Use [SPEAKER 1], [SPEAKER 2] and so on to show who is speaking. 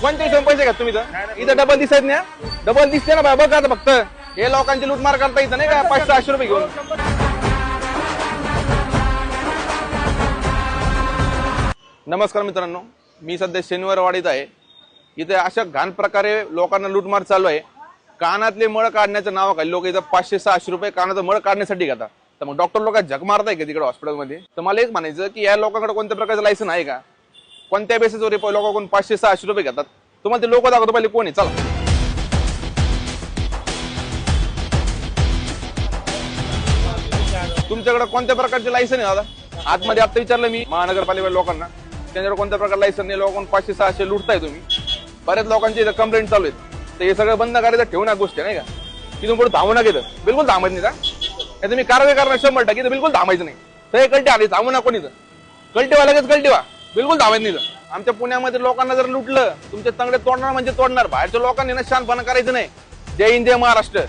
[SPEAKER 1] कोणत्या संपायचे पैसे तुम्ही इथं इथं डबल दिसत नाही डबल दिसते ना बा बघा आता फक्त. हे लोकांची लूटमार करता इथं नाही का? पाचशे सहाशे रुपये घेऊन. नमस्कार मित्रांनो मी सध्या शनिवारवाडीत आहे. इथे अशा घाण प्रकारे लोकांना लूटमार चालू आहे. कानातले मळ काढण्याचं नाव खाली लोक इथं पाचशे सहाशे रुपये कानाचं मळ काढण्यासाठी घेतात. तर मग डॉक्टर लोक झक मारताय का तिकडे हॉस्पिटलमध्ये तर मला एक म्हणायचं की या लोकांकडे कोणत्या प्रकारचं लायसन आहे का? कोणत्या बेसिसवर लोकांकडून पाचशे सहाशे रुपये घेतात? तुम्हाला ते लोक दाखवतो पहिले कोण आहे? चला. तुमच्याकडे कोणत्या प्रकारचे लायसन आहे दादा? आतमध्ये आता विचारलं मी महानगरपालिका लोकांना. त्यांच्याकडे कोणत्या प्रकार लायसन नाही? लोकांना पाचशे सहाशे लुटताय तुम्ही. बऱ्याच लोकांची इथं कंप्लेंट चालू आहेत. तर हे सगळं बंद करायचं ठेवू ना गोष्टी नाही का? तिथून पुढे थांबू नका बिलकुल थांबत नाही का? नाही तुम्ही कारवाई करणार शंभर टक्के तर बिलकुल थांबायचं नाही. तर हे कल्टी आली थांबू ना कोणी इथं. कल्टी लगेच कल्टीवा बिलकुल थांबायचं नाही आमच्या पुण्यामध्ये लोकांना जर लुटलं तुमचे तंगडे तोडणार म्हणजे तोडणार. बाहेरच्या लोकांनी ना शानपणा करायचं नाही. जय हिंद जय महाराष्ट्र.